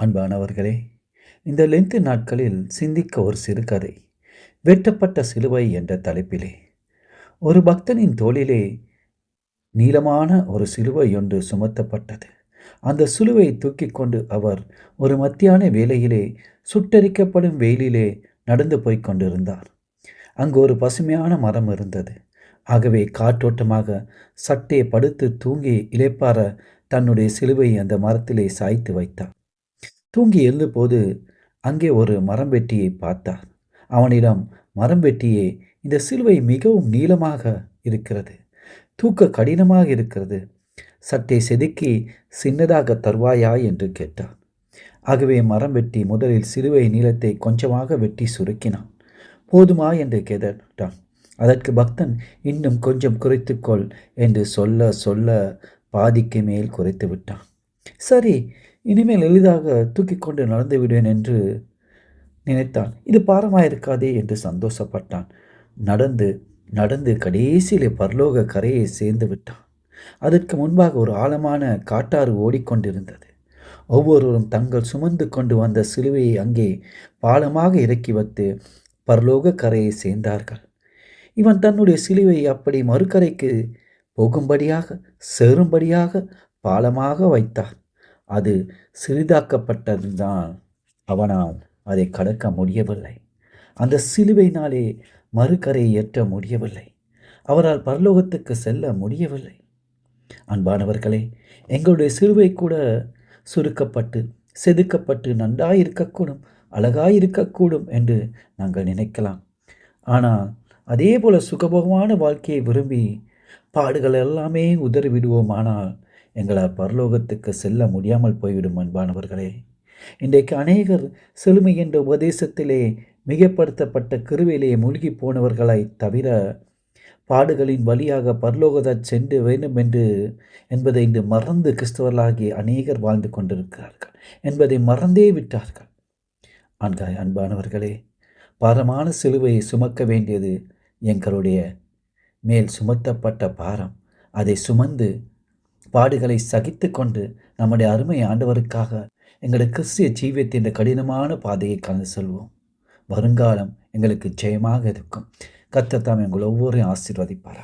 அன்பானவர்களே இந்த லென்த்து நாட்களில் சிந்திக்க ஒரு சிறுகதை வெட்டப்பட்ட சிலுவை என்ற தலைப்பிலே. ஒரு பக்தனின் தோளிலே நீளமான ஒரு சிலுவை ஒன்று சுமத்தப்பட்டது. அந்த சிலுவை தூக்கிக் கொண்டு அவர் ஒரு மத்தியான வேலையிலே சுட்டரிக்கப்படும் வெயிலிலே நடந்து போய்க் கொண்டிருந்தார். அங்கு ஒரு பசுமையான மரம் இருந்தது. ஆகவே காற்றோட்டமாக சட்டே படுத்து தூங்கி இளைப்பாற தன்னுடைய சிலுவை அந்த மரத்திலே சாய்த்து வைத்தார். தூங்கி எழுந்தபோது அங்கே ஒரு மரம் வெட்டியை பார்த்தார் அவனிடம் மரம் வெட்டியே இந்த சிலுவை மிகவும் நீளமாக இருக்கிறது. தூக்க கடினமாக இருக்கிறது. சற்றே செதுக்கி சின்னதாக தருவாயா? என்று கேட்டார் ஆகவே மரம் வெட்டி முதலில் சிலுவை நீளத்தை கொஞ்சமாக வெட்டி சுருக்கினான். போதுமா? என்று கேட்டான். அதற்கு பக்தன் இன்னும் கொஞ்சம் குறைத்துக்கொள் என்று சொல்ல சொல்ல பாதிக்கு மேல் குறைத்து விட்டான். சரி இனிமேல் எளிதாக தூக்கி கொண்டு நடந்து விடுவேன் என்று நினைத்தான். இது பாரமாக இருக்காதே என்று சந்தோஷப்பட்டான். நடந்து நடந்து கடைசியிலே பரலோக கரையை சேர்ந்து விட்டான். அதற்கு முன்பாக ஒரு ஆழமான காட்டாறு ஓடிக்கொண்டிருந்தது. ஒவ்வொருவரும் தங்கள் சுமந்து கொண்டு வந்த சிலுவையை அங்கே பாலமாக இறக்கி வைத்து பரலோக கரையை சேர்ந்தார்கள். இவன் தன்னுடைய சிலுவை அப்படி மறுக்கரைக்கு போகும்படியாக சேரும்படியாக பாலமாக வைத்தார் அது சிறிதாக்கப்பட்டதுதான். அவனால் அதை கடக்க முடியவில்லை. அந்த சிலுவையினாலே மறுக்கரை ஏற்ற முடியவில்லை. அவரால் பரலோகத்துக்கு செல்ல முடியவில்லை. அன்பானவர்களே எங்களுடைய சிலுவை கூட சுருக்கப்பட்டு செதுக்கப்பட்டு நன்றாயிருக்கக்கூடும் அழகாயிருக்கக்கூடும் என்று நாங்கள் நினைக்கலாம். ஆனால் அதே போல சுகபோகமான வாழ்க்கையை விரும்பி பாடுகள் எல்லாமே உதறிவிடுவோமானால் எங்களால் பரலோகத்துக்கு செல்ல முடியாமல் போய்விடும் அன்பானவர்களே. இன்றைக்கு அநேகர் செழுமை என்ற உபதேசத்திலே மிகப்படுத்தப்பட்ட கிருவிலே மூழ்கி போனவர்களை தவிர பாடுகளின் வழியாக பரலோகதா சென்று வேண்டும் என்று என்பதை இன்று மறந்து கிறிஸ்தவர்களாகி அநேகர் வாழ்ந்து கொண்டிருக்கிறார்கள் என்பதை மறந்தே விட்டார்கள். அன்காய் அன்பானவர்களே பாரமான சிலுவையை சுமக்க வேண்டியது எங்களுடைய மேல் சுமத்தப்பட்ட பாரம். அதை சுமந்து பாடுகளை சகித்து கொண்டு நம்முடைய அருமை ஆண்டவருக்காக எங்களுடைய கிறிஸ்திய ஜீவியத்தின் கடினமான பாதையை கலந்து செல்வோம். வருங்காலம் எங்களுக்கு ஜெயமாக இருக்கும். கத்தத்தாம் எங்கள் ஒவ்வொரு ஆசீர்வதிப்பாரா